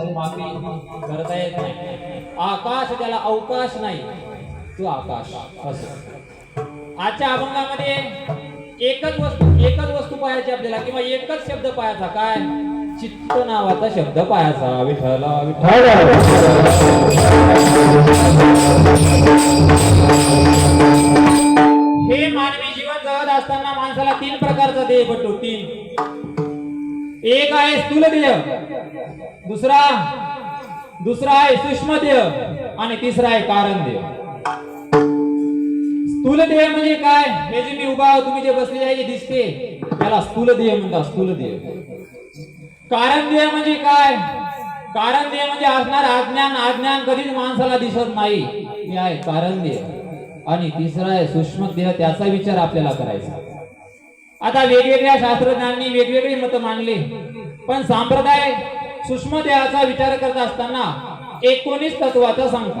माफी करता येत नाही. आकाश त्याला अवकाश नाही तो आकाश असं आजच्या अभंगामध्ये एकच वस्तू एकच वस्तू पाहायची आपल्याला किंवा एकच शब्द पाहायचा. काय? चित्त नावाचा शब्द पाहायचा. विठला विठ्ठल. हे मानवी जीवन जगत असताना माणसाला तीन प्रकारचा देह पडतो. तीन. एक आहे स्थूल देह दुसरा दुसरा आहे सूक्ष्म देह आणि तिसरा आहे कारण देह स्थूल देह म्हणजे काय? हे जे मी उभा तुम्ही जे बसले आहे जे दिसते. त्याला स्थूल देह म्हणतात स्थूल देह कारण देह म्हणजे काय? कारण देह म्हणजे असणार अज्ञान. अज्ञान कधीच माणसाला दिसत नाही. हे आहे कारण देह आणि तिसरा आहे सूक्ष्म देह त्याचा विचार आपल्याला करायचा. आता वेगवेगळ्या शास्त्रज्ञांनी वेगवेगळी मतं मांडली. पण संप्रदाय सूक्ष्म देहाचा विचार करत असताना एकोणीस तत्वाचा सांगतो.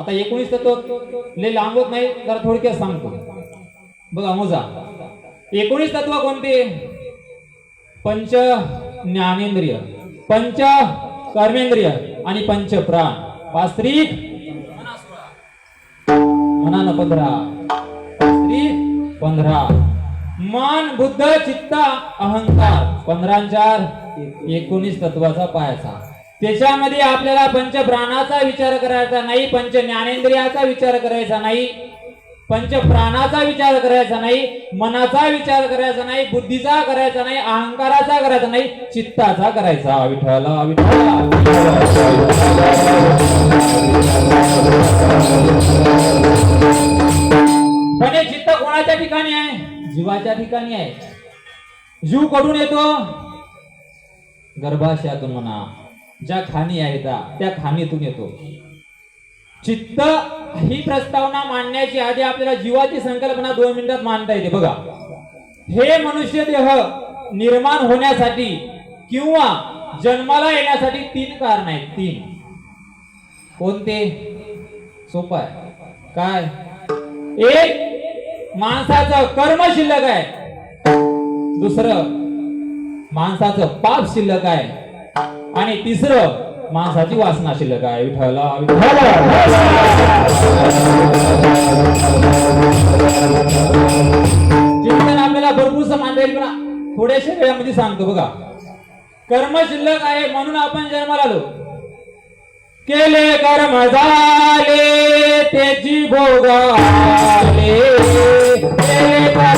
आता एकोणीस तत्व ले लांबत नाही तर थोडक्यात सांगतो. बघा मोजा. एकोणीस तत्व कोणते? पंच ज्ञानेंद्रिय पंच कर्मेंद्रिय आणि पंच प्राण. पास्त्रिक मनानं पंधरा. पंधरा. मन बुद्ध चित्त अहंकार. पंधरा चार एकोणीस तत्वाचा पायाचा. त्याच्यामध्ये आपल्याला पंच प्राणाचा विचार करायचा नाही पंच ज्ञानेंद्रियाचा विचार करायचा नाही पंच प्राणाचा विचार करायचा नाही मनाचा विचार करायचा नाही बुद्धीचा करायचा नाही अहंकाराचा करायचा नाही चित्ताचा करायचा. विठ्ठला विठ्ठला. पण हे म्हणजे चित्त कोणाच्या ठिकाणी आहे? जीवाच्या ठिकाणी आहे. जीवकडून येतो. गर्भाशयातून म्हणा ज्या खाणी आहेत त्या खाणीतून येतो. चित्त ही प्रस्तावना मांडण्याची आधी आपल्याला जीवाची संकल्पना दोन मिनिटात मांडता येते. बघा. हे मनुष्य देह निर्माण होण्यासाठी किंवा जन्माला येण्यासाठी तीन कारण आहेत. तीन. कोणते? सोपं आहे. काय? एक माणसाचं कर्म शिल्लक आहे. दुसरं माणसाचं पाप शिल्लक आहे. आणि तिसरं माणसाची वासना शिल्लक आहे. विठ्ठला चिंतन आपल्याला भरपूर मांडता येईल पण थोड्याशा वेळामध्ये सांगतो बघा. कर्म शिल्लक आहे म्हणून आपण जन्माला आलो. केले कर्म झाले त्याची भोग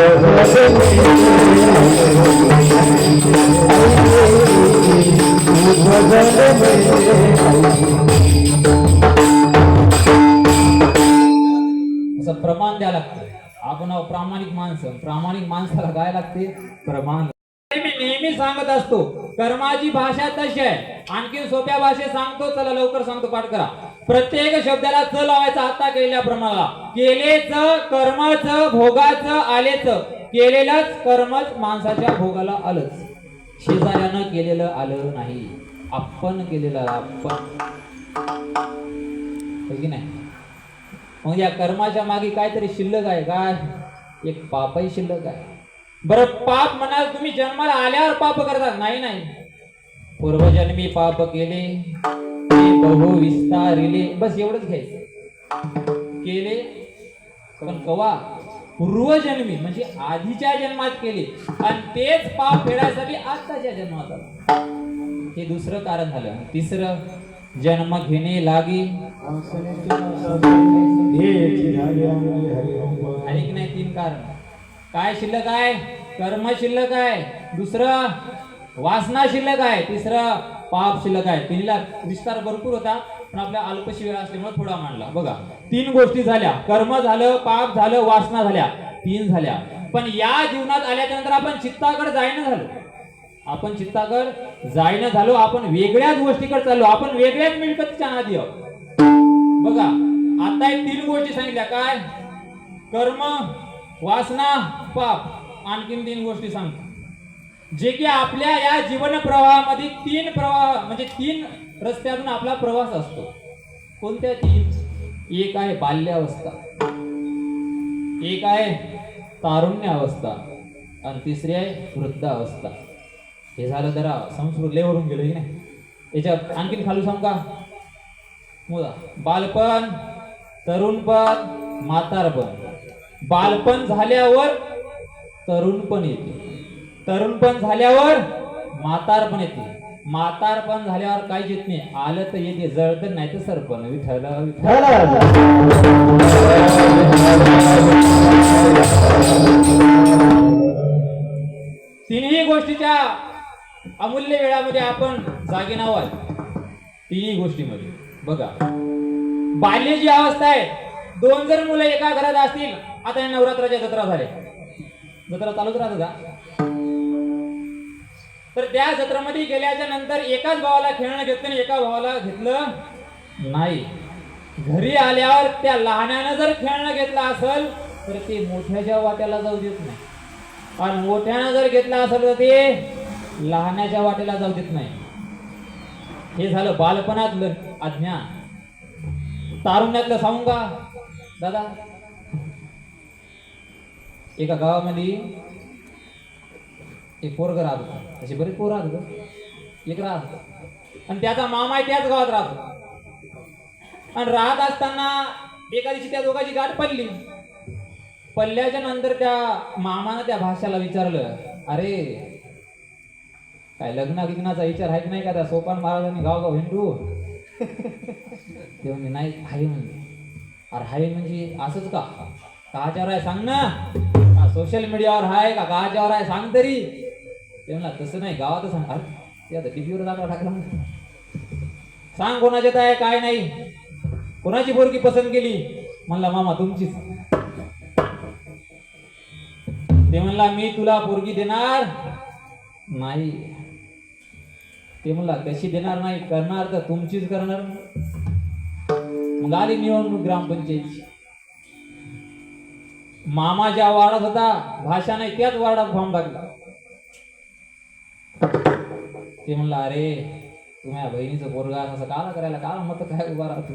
प्रमाण द्या लागतं आपण प्रामाणिक माणसं प्रामाणिक माणसाला काय लागते प्रमाण. मी नेहमी सांगत असतो कर्माची भाषा तशी आहे. आणखी सोप्या भाषेत सांगतो चला लवकर सांगतो पाठ करा. प्रत्येक शब्दाला च लावायचा आता केलेल्या प्रमाणाला केलेच कर्मच भोगाच आलेच. केलेलंच कर्मच माणसाच्या भोगाला आलंच. शेजाऱ्यानं केलेलं आलं नाही. आपण केलेलं आपण. हो नाही? मग या कर्माच्या मागे काहीतरी शिल्लक आहे काय एक पापही शिल्लक आहे. बरं पाप म्हणाल तुम्ही जन्माला आल्यावर पाप करतात. नाही नाही. पूर्वजन्मी पाप केले. बहु विस्तारिले. बस एवढंच घ्यायचं. केले. पण कवा? पूर्वजन्मी म्हणजे आधीच्या जन्मात केले. आणि तेच पाप फेडायसाठी आताच्या जन्मात आलं. हे दुसरं कारण झालं. तिसरं जन्म घेणे लागी. आणि नाही तीन कारण. काय शिल्लक आहे? कर्म शिल्लक आहे. दुसरं वासना शिल्लक आहे. तिसरं पाप शिल्लक आहे. तिन्हीला विस्तार भरपूर होता पण आपल्या अल्पशी वेळ असल्यामुळे थोडा मांडला. बघा तीन गोष्टी झाल्या. कर्म झालं पाप झालं वासना झाल्या. तीन झाल्या. पण या जीवनात आल्याच्यानंतर आपण चित्ताकडे जायना झालो. आपण चित्ताकड जायनं झालो आपण वेगळ्याच गोष्टीकडे चाललो. आपण वेगळ्याच मिळकतीच्या आधी आहोत. बघा आता एक तीन गोष्टी सांगितल्या. काय? कर्म वासना पाप. आणखीन तीन गोष्टी सांगतो. जे की आपल्या या जीवन प्रवाहामध्ये तीन प्रवाह म्हणजे तीन रस्त्यातून आपला प्रवास असतो. कोणत्या तीन? एक आहे बाल्यावस्था. एक आहे तारुण्य अवस्था आणि तिसरी आहे वृद्धावस्था. हे झालं जरा संस्कृत लेवरून गेलो की नाही? याच्यात आणखीन खालू सांग का? मुला बालपण तरुणपण म्हातारपण. बालपण झाल्यावर तरुणपण येते. तरुणपण झाल्यावर म्हातारपण येते. म्हातारपण झाल्यावर काहीच येत नाही. आलं तर येते जळत नाही तर सरपण. विठ्ठल तिन्ही गोष्टीच्या अमूल्य वेळामध्ये आपण जागे नाव तिन्ही गोष्टीमध्ये. बघा. बाल्य जी अवस्था आहे दोन जर मुलं एका घरात असतील आता नवरात्राच्या जत्रा झाल्या. जत्रा चालूच राहत का? तर त्या सत्रामध्ये गेल्याच्यानंतर एकाच भावाला खेळणं घेतलं आणि एका भावाला घेतलं नाही. घरी आल्यावर त्या लहान्यानं जर खेळणं घेतलं असेल तर ते मोठ्याच्या वाट्याला जाऊ देत नाही. आणि मोठ्यानं जर घेतलं असेल तर ते लहानाच्या वाटेला जाऊ देत नाही. हे झालं बालपणातलं अज्ञान. तारुण्यातलं सांगू का? दादा? एका गावामध्ये एक पोरग राहत होता. असे बरेच पोर राहत होतं. एक राहत होतं. आणि त्याचा मामा आहे त्याच गावात राहतो आणि राहत असताना एका दिवशी त्या दोघांची गाठ पडली. पडल्याच्या नंतर त्या मामानं त्या भाषाला विचारलं अरे काय लग्न गिग्नाचा विचार आहे की नाही का त्या सोपान महाराजांनी गाव गाव हिंडू? ते म्हणजे नाही आहे म्हणजे अरे हाय म्हणजे असंच का? काच्यावर आहे सांग ना. सोशल मीडियावर आहे का? काच्यावर आहे सांग तरी. ते म्हणला तसं नाही गावातच सांग ते आता टीव्हीवर दाखवा टाकला सांग कोणाच्यात आहे काय नाही. कोणाची पोरगी पसंत केली? म्हणला मामा तुमचीच. ते म्हणला मी तुला पोरगी देणार नाही. ते म्हणला कशी देणार नाही करणार तर तुमचीच करणार. मग आली निवडणूक ग्रामपंचायतची. मामा ज्या वार्डात होता भाषा नाही त्याच वार्डात फॉर्म टाकला. ते म्हणला अरे तुम्ही बहिणीचं पोरगा असं काला करायला? काला मत काय उभा राहतो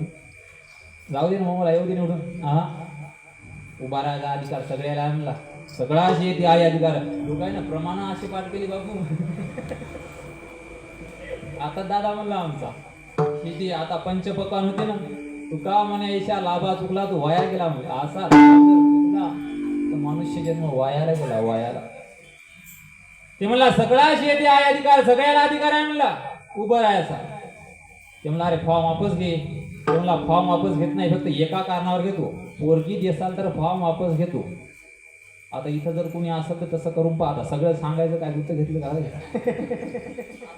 जाऊ दे ना मग मला येऊ दे निवडून. हा उभा राहायचा अधिकार सगळ्याला म्हणला सगळा अशी येते आहे अधिकार. लोक ना प्रमाण अशी पाठ केली बाबू आता दादा म्हणला आमचा किती आता पंचपकान होते ना तू का म्हणे ऐशा लाभा चुकला तू वाया गेला म्हणजे असा तर मनुष्य जन्म वायाला गेला वायाला. ते म्हणला सगळा शेती आहे अधिकार सगळ्याला अधिकार आहे म्हणला उभं राहायचा ते म्हणला अरे फॉर्म वापस घे ते म्हणला फॉर्म वापस घेत नाही फक्त एका कारणावर घेतो पोरगी देसाल तर फॉर्म वापस घेतो आता इथं जर कोणी असं तर तसं करून पाहता सगळं सांगायचं काय गुत्त घेतलं का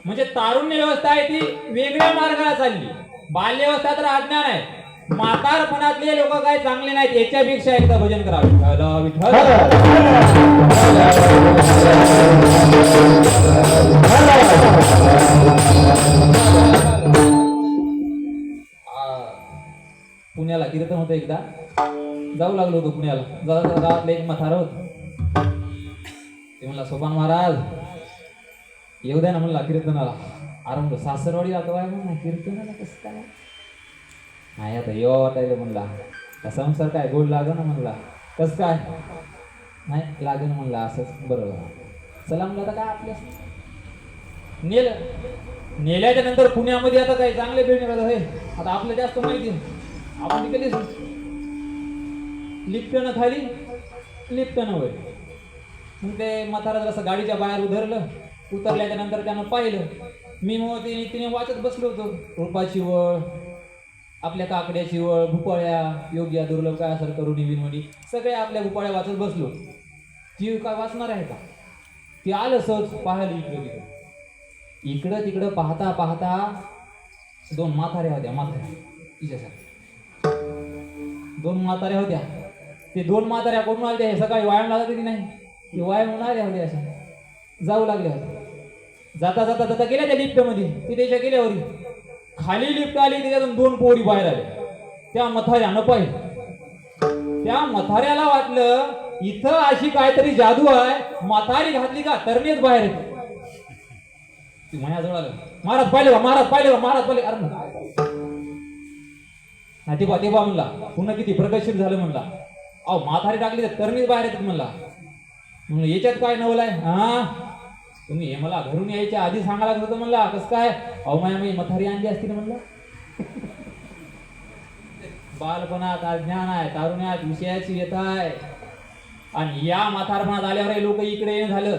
म्हणजे तारुण्य व्यवस्था आहे ती वेगळ्या मार्गाला चालली बाल्यव्यवस्था तर अज्ञान आहे म्हातारपणातले लोक काय चांगले नाहीत याच्यापेक्षा एकदा भजन करावे विठ्ठल, विठ्ठल. पुण्याला कीर्तन होतं एकदा. जाऊ लागलो होतो पुण्याला. जाता जा- गावातलं एक मथार होत. ते म्हणला सोपान महाराज येऊ द्या ना म्हणला कीर्तनाला. अरे म्हणलं सासरवाडी जातो आहे म्हणला कीर्तनाला कसं काय? नाही आता येवा वाटायला म्हणला. का संसार काय गोड लागं ना म्हणला. कसं काय? नाही लागेल म्हणला असंच बरोबर चला म्हणलं आता काय आपल्या नेलं. नेल्याच्या नंतर पुण्यामध्ये आता काय चांगले बिल्डिंग आता हे आता आपलं जास्त माहिती आपण तिकडे लिफ्टनं खाली लिफ्टनं वर मग ते म्हातारा जरासं गाडीच्या बाहेर उधरलं. उतरल्याच्या नंतर त्यानं पाहिलं. मी मग तिने तिने वाचत बसलो होतो. रुपाची वळ आपल्या काकड्याची वळ भुपाळ्या योग्य दुर्लभ काय असर करून विनवणी सगळ्या आपल्या भुपाळ्या वाचत बसलो. ती काय वाचणार आहे का? ती आलं सहज पाहायला इकडं तिकडं इकडं तिकडं पाहता पाहता दोन म्हाताऱ्या होत्या म्हाताऱ्या. तिच्यासाठी दोन म्हाताऱ्या होत्या. ते दोन म्हाताऱ्या कोण आल्या हे सकाळी व्यायाम लागत की नाही? ते व्यायाम होऊन आल्या होत्या अशा. जाऊ लागल्या होत्या जाता जाता जाता गेल्या त्या लिफ्टमध्ये. ती त्याच्या गेल्यावर. खाली लिफ्ट आली त्याच्यातून दोन पोरी बाहेर आल्या त्या मथाऱ्यानं पाहिजे त्या मथाऱ्याला वाटलं इथं अशी काहीतरी जादू आहे. मथारी घातली का? तरणीच बाहेर येते. ती माझ्याजवळ आलं. महाराज पाहिले का महाराज पाहिले का महाराज पाहिले. अरे नाही ते बा ते बा म्हणला पुन्हा किती प्रगतशील झालं म्हणला. अहो माथारी टाकली तर तरणीच बाहेर येतात म्हणला. म्हणलं याच्यात काय नवलाय हा? तुम्ही हे मला घरून यायच्या आधी सांगायला लागलं होतं म्हणला. कसं काय? अहो माया मी मथारी आणली असती ना म्हणलं. बालपणात अज्ञान आहे तारुण्यात विषयाची येत आहे. आणि या म्हातारपणात आल्यावर लोक इकडे झालं.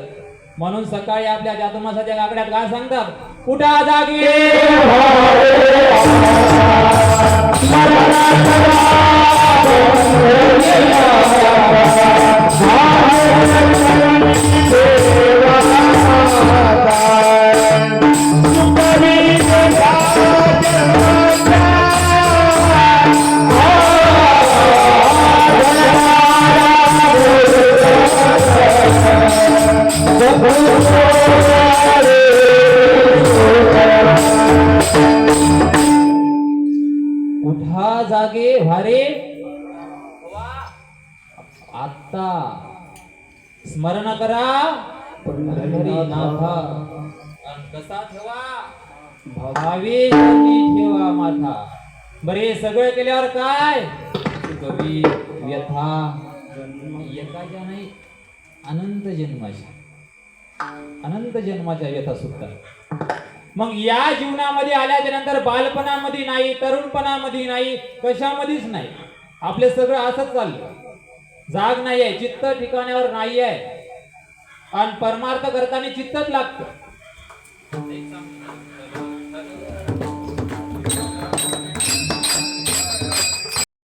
म्हणून सकाळी आपल्या जातमासाच्या काकड्यात काय सांगतात कुठा जागे? आता स्मरण करा. पंढरीनाथा. कसा ठेवा? भावे ठेवा माथा. बरे सगळं केल्यावर काय? कवी व्यथा. एकाच्या नाही अनंत जन्माच्या. अनंत जन्माच्या व्यथा सुटतात मग या जीवनामध्ये आल्याच्यानंतर बालपणामध्ये नाही तरुणपणामध्ये नाही कशामध्येच नाही. आपले सगळं असंच चाललं. जाग नाही आहे चित्त ठिकाण्यावर नाही आहे आणि परमार्थ करताना चित्तच लागतं.